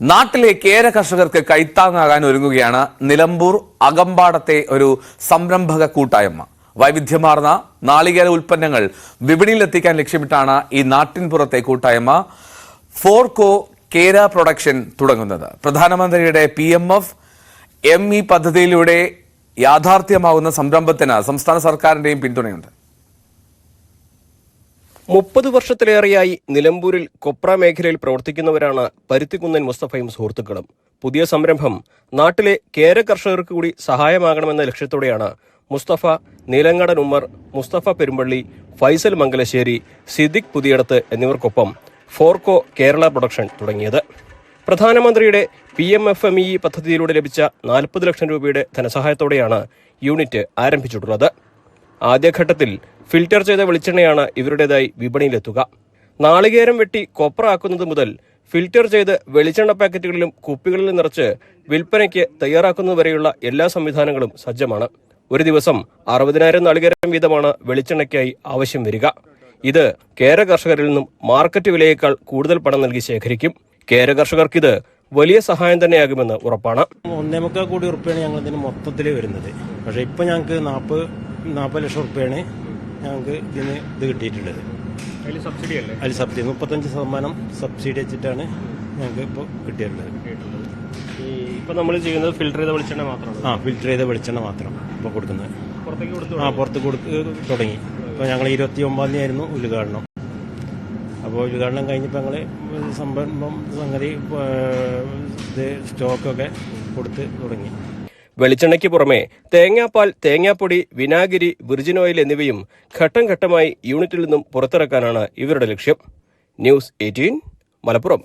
നാട്ടിലെ കേര കർഷകർക്ക് കൈത്താങ്ങാകാൻ ഒരുങ്ങുകയാണ് നിലമ്പൂർ അകമ്പാടത്തെ ഒരു സംരംഭക കൂട്ടായ്മ. വൈവിധ്യമാർന്ന നാളികേര ഉൽപ്പന്നങ്ങൾ വിപണിയിലെത്തിക്കാൻ ലക്ഷ്യമിട്ടാണ് ഈ നാട്ടിൻപുറത്തെ കൂട്ടായ്മ ഫോർകോ കേര പ്രൊഡക്ഷൻ തുടങ്ങുന്നത്. പ്രധാനമന്ത്രിയുടെ P M F M E പദ്ധതിയിലൂടെ യാഥാർത്ഥ്യമാകുന്ന സംരംഭത്തിന് സംസ്ഥാന സർക്കാരിന്റെയും പിന്തുണയുണ്ട്. മുപ്പത് വർഷത്തിലേറെയായി നിലമ്പൂരിൽ കൊപ്ര മേഖലയിൽ പ്രവർത്തിക്കുന്നവരാണ് പരുത്തിക്കുന്നൻ മുസ്തഫയും സുഹൃത്തുക്കളും. പുതിയ സംരംഭം നാട്ടിലെ കേര കർഷകർക്ക് കൂടി സഹായമാകണമെന്ന ലക്ഷ്യത്തോടെയാണ് മുസ്തഫ നീലങ്ങാടൻ ഉമ്മർ മുസ്തഫ പെരുമ്പള്ളി ഫൈസൽ മംഗലശ്ശേരി സിദ്ദിഖ് പുതിയടത്ത് എന്നിവർക്കൊപ്പം ഫോർക്കോ കേരള പ്രൊഡക്ഷൻ തുടങ്ങിയത്. പ്രധാനമന്ത്രിയുടെ P M F M E പദ്ധതിയിലൂടെ ലഭിച്ച നാൽപ്പത് ലക്ഷം രൂപയുടെ ധനസഹായത്തോടെയാണ് യൂണിറ്റ് ആരംഭിച്ചിട്ടുള്ളത്. ആദ്യഘട്ടത്തിൽ ഫിൽറ്റർ ചെയ്ത വെളിച്ചെണ്ണയാണ് ഇവരുടേതായി വിപണിയിലെത്തുക. നാളികേരം വെട്ടി കൊപ്ര ആക്കുന്നത് മുതൽ ഫിൽറ്റർ ചെയ്ത് വെളിച്ചെണ്ണ പാക്കറ്റുകളിലും കുപ്പികളിലും നിറച്ച് വിൽപ്പനയ്ക്ക് തയ്യാറാക്കുന്നതുവരെയുള്ള എല്ലാ സംവിധാനങ്ങളും സജ്ജമാണ്. ഒരു ദിവസം അറുപതിനായിരം നാളികേരം വീതമാണ് വെളിച്ചെണ്ണയ്ക്കായി ആവശ്യം വരിക. ഇത് കേര കർഷകരിൽ നിന്നും മാർക്കറ്റ് വിലയേക്കാൾ കൂടുതൽ പണം നൽകി ശേഖരിക്കും. കേര കർഷകർക്ക് ഇത് വലിയ സഹായം തന്നെയാകുമെന്ന് ഉറപ്പാണ്. ഒന്നേ മുക്കാൽ കോടി ഉറുപ്പ്യാണ് ഞങ്ങൾ ഇതിന് മൊത്തത്തിൽ വരുന്നത്. പക്ഷേ ഇപ്പൊ ഞങ്ങൾക്ക് നാൽപ്പത് നാൽപ്പത് ലക്ഷം ഉറുപ്പ്യാണ് ഞങ്ങൾക്ക് ഇതിന് ഇത് കിട്ടിയിട്ടുള്ളത്. അതിൽ സബ്സിഡി അല്ലേ? അതിൽ സബ്സിഡി മുപ്പത്തഞ്ച് ശതമാനം സബ്സിഡി വെച്ചിട്ടാണ് ഞങ്ങൾക്ക് ഇപ്പോൾ കിട്ടിയിട്ടുള്ളത്. ഈ ഇപ്പൊ നമ്മൾ ചെയ്യുന്നത് ഫിൽറ്റർ ചെയ്ത വെളിച്ചെണ്ണ മാത്രമാണ്. ആ ഫിൽറ്റർ ചെയ്ത വെളിച്ചെണ്ണ മാത്രം ഇപ്പോൾ കൊടുക്കുന്നത്. പുറത്തേക്ക് കൊടുത്തു ആ പുറത്ത് കൊടുത്ത് തുടങ്ങി. ഇപ്പോൾ ഞങ്ങൾ ഇരുപത്തി ഒമ്പതാം തീയതി ആയിരുന്നു ഉദ്ഘാടനം. അപ്പോൾ ഉദ്ഘാടനം കഴിഞ്ഞപ്പോൾ ഞങ്ങൾ സംരംഭം സംഗതി ഇത് സ്റ്റോക്കൊക്കെ കൊടുത്ത് തുടങ്ങി. വെളിച്ചെണ്ണയ്ക്ക് പുറമെ തേങ്ങാപ്പാൽ തേങ്ങാപ്പൊടി വിനാഗിരി വിർജിൻ ഓയിൽ എന്നിവയും ഘട്ടം ഘട്ടമായി യൂണിറ്റിൽ നിന്നും പുറത്തിറക്കാനാണ് ഇവരുടെ ലക്ഷ്യം. News Eighteen Malappuram.